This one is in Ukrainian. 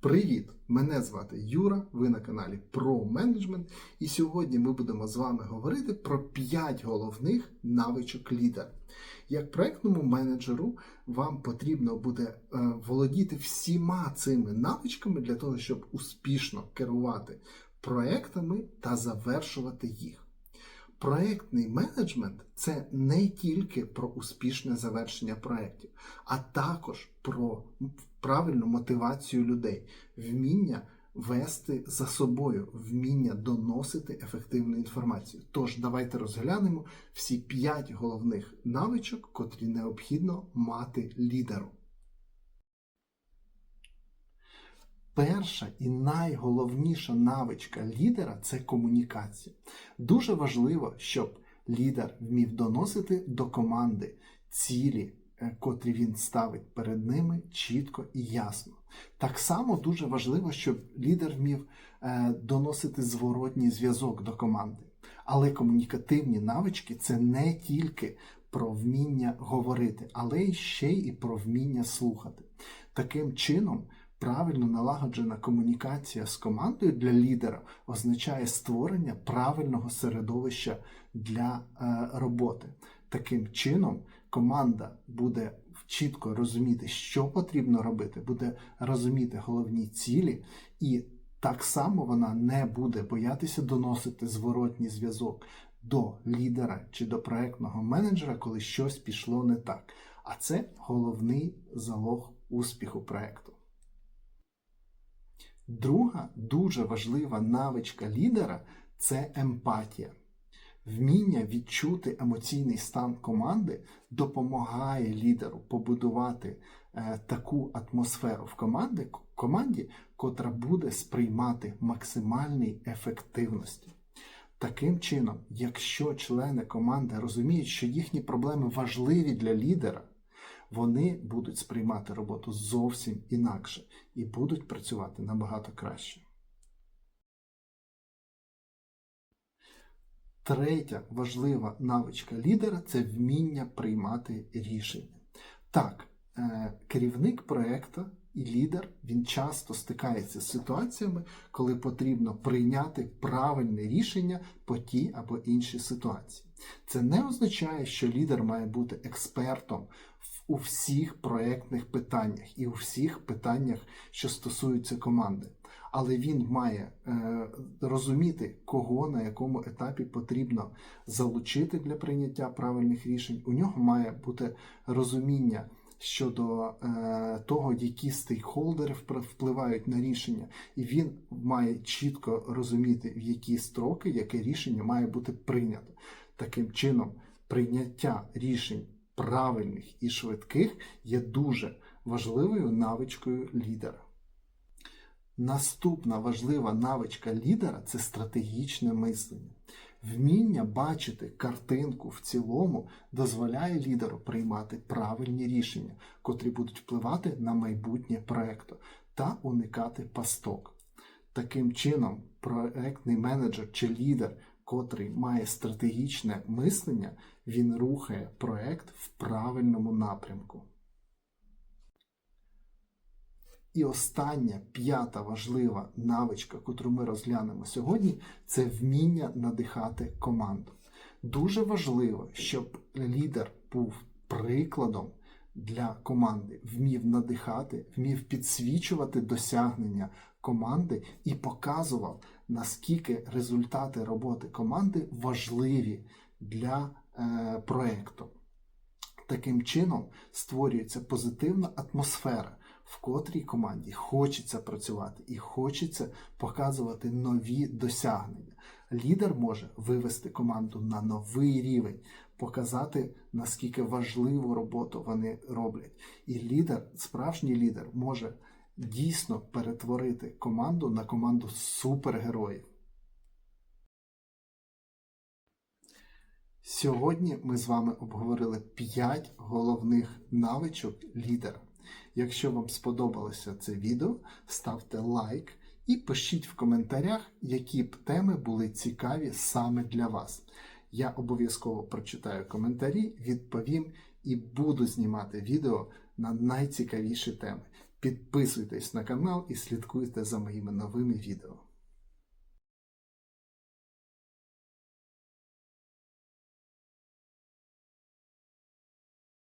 Привіт! Мене звати Юра. Ви на каналі Про Менеджмент. І сьогодні ми будемо з вами говорити про 5 головних навичок лідера. Як проектному менеджеру вам потрібно буде е, володіти всіма цими навичками для того, щоб успішно керувати проектами та завершувати їх. Проектний менеджмент це не тільки про успішне завершення проєктів, а також про правильну мотивацію людей, вміння вести за собою, вміння доносити ефективну інформацію. Тож давайте розглянемо всі п'ять головних навичок, котрі необхідно мати лідеру. Перша і найголовніша навичка лідера це комунікація. Дуже важливо, щоб лідер вмів доносити до команди цілі, котрі він ставить перед ними чітко і ясно. Так само дуже важливо, щоб лідер вмів е, доносити зворотній зв'язок до команди. Але комунікативні навички це не тільки про вміння говорити, але й ще й про вміння слухати. Таким чином, правильно налагоджена комунікація з командою для лідера означає створення правильного середовища для е, роботи. Таким чином, команда буде чітко розуміти, що потрібно робити, буде розуміти головні цілі, і так само вона не буде боятися доносити зворотній зв'язок до лідера чи до проектного менеджера, коли щось пішло не так. А це головний залог успіху проекту. Друга дуже важлива навичка лідера це емпатія. Вміння відчути емоційний стан команди допомагає лідеру побудувати е, таку атмосферу в команді, команді, котра буде сприймати максимальній ефективності. Таким чином, якщо члени команди розуміють, що їхні проблеми важливі для лідера, вони будуть сприймати роботу зовсім інакше і будуть працювати набагато краще. Третя важлива навичка лідера це вміння приймати рішення. Так, е, керівник проєкту і лідер він часто стикається з ситуаціями, коли потрібно прийняти правильне рішення по тій або іншій ситуації. Це не означає, що лідер має бути експертом у всіх проєктних питаннях і у всіх питаннях, що стосуються команди. Але він має е, розуміти, кого на якому етапі потрібно залучити для прийняття правильних рішень. У нього має бути розуміння щодо е, того, які стейкхолдери впливають на рішення, і він має чітко розуміти, в які строки яке рішення має бути прийнято. Таким чином, прийняття рішень правильних і швидких є дуже важливою навичкою лідера. Наступна важлива навичка лідера це стратегічне мислення. Вміння бачити картинку в цілому дозволяє лідеру приймати правильні рішення, котрі будуть впливати на майбутнє проекту та уникати пасток. Таким чином, проектний менеджер чи лідер, котрий має стратегічне мислення, він рухає проект в правильному напрямку. І остання п'ята важлива навичка, яку ми розглянемо сьогодні, це вміння надихати команду. Дуже важливо, щоб лідер був прикладом для команди, вмів надихати, вмів підсвічувати досягнення команди і показував, наскільки результати роботи команди важливі для е, проєкту. Таким чином створюється позитивна атмосфера в котрій команді хочеться працювати і хочеться показувати нові досягнення. Лідер може вивести команду на новий рівень, показати, наскільки важливу роботу вони роблять. І лідер, справжній лідер, може дійсно перетворити команду на команду супергероїв. Сьогодні ми з вами обговорили 5 головних навичок лідера. Якщо вам сподобалося це відео, ставте лайк і пишіть в коментарях, які б теми були цікаві саме для вас. Я обов'язково прочитаю коментарі, відповім і буду знімати відео на найцікавіші теми. Підписуйтесь на канал і слідкуйте за моїми новими відео.